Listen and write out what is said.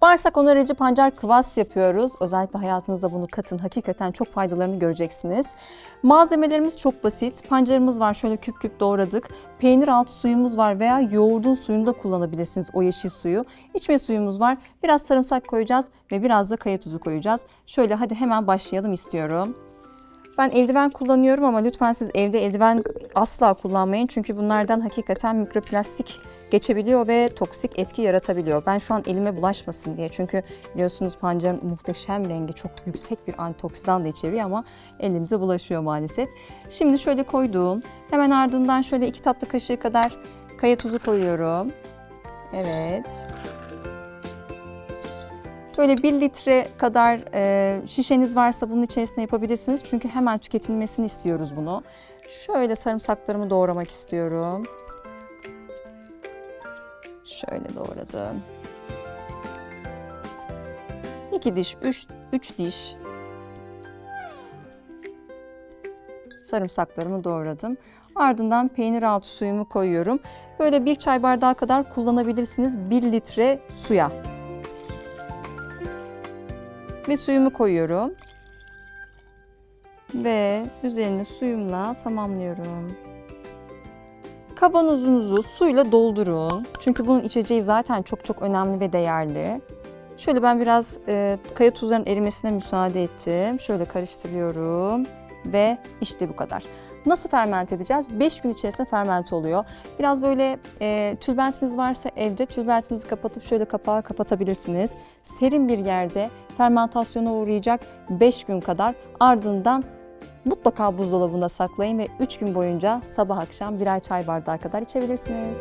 Bağırsak onarıcı pancar kıvas yapıyoruz. Özellikle hayatınızda bunu katın. Hakikaten çok faydalarını göreceksiniz. Malzemelerimiz çok basit. Pancarımız var şöyle küp küp doğradık. Peynir altı suyumuz var veya yoğurdun suyunu da kullanabilirsiniz o yeşil suyu. İçme suyumuz var. Biraz sarımsak koyacağız ve biraz da kaya tuzu koyacağız. Şöyle hadi hemen başlayalım istiyorum. Ben eldiven kullanıyorum ama lütfen siz evde eldiven asla kullanmayın. Çünkü bunlardan hakikaten mikroplastik geçebiliyor ve toksik etki yaratabiliyor. Ben şu an elime bulaşmasın diye. Çünkü biliyorsunuz pancarın muhteşem rengi çok yüksek bir antioksidan da içeriyor ama elimize bulaşıyor maalesef. Şimdi şöyle koyduğum hemen ardından şöyle iki tatlı kaşığı kadar kaya tuzu koyuyorum. Evet. Böyle 1 litre kadar e, şişeniz varsa bunun içerisine yapabilirsiniz. Çünkü hemen tüketilmesini istiyoruz bunu. Şöyle sarımsaklarımı doğramak istiyorum. Şöyle doğradım. 2 diş, 3 3 diş sarımsaklarımı doğradım. Ardından peynir altı suyumu koyuyorum. Böyle bir çay bardağı kadar kullanabilirsiniz 1 litre suya ve suyumu koyuyorum. Ve üzerini suyumla tamamlıyorum. Kavanozunuzu suyla doldurun. Çünkü bunun içeceği zaten çok çok önemli ve değerli. Şöyle ben biraz e, kaya tuzlarının erimesine müsaade ettim. Şöyle karıştırıyorum ve işte bu kadar. Nasıl fermente edeceğiz? 5 gün içerisinde fermente oluyor. Biraz böyle e, tülbentiniz varsa evde tülbentinizi kapatıp şöyle kapağı kapatabilirsiniz. Serin bir yerde fermentasyona uğrayacak 5 gün kadar ardından mutlaka buzdolabında saklayın ve 3 gün boyunca sabah akşam birer çay bardağı kadar içebilirsiniz.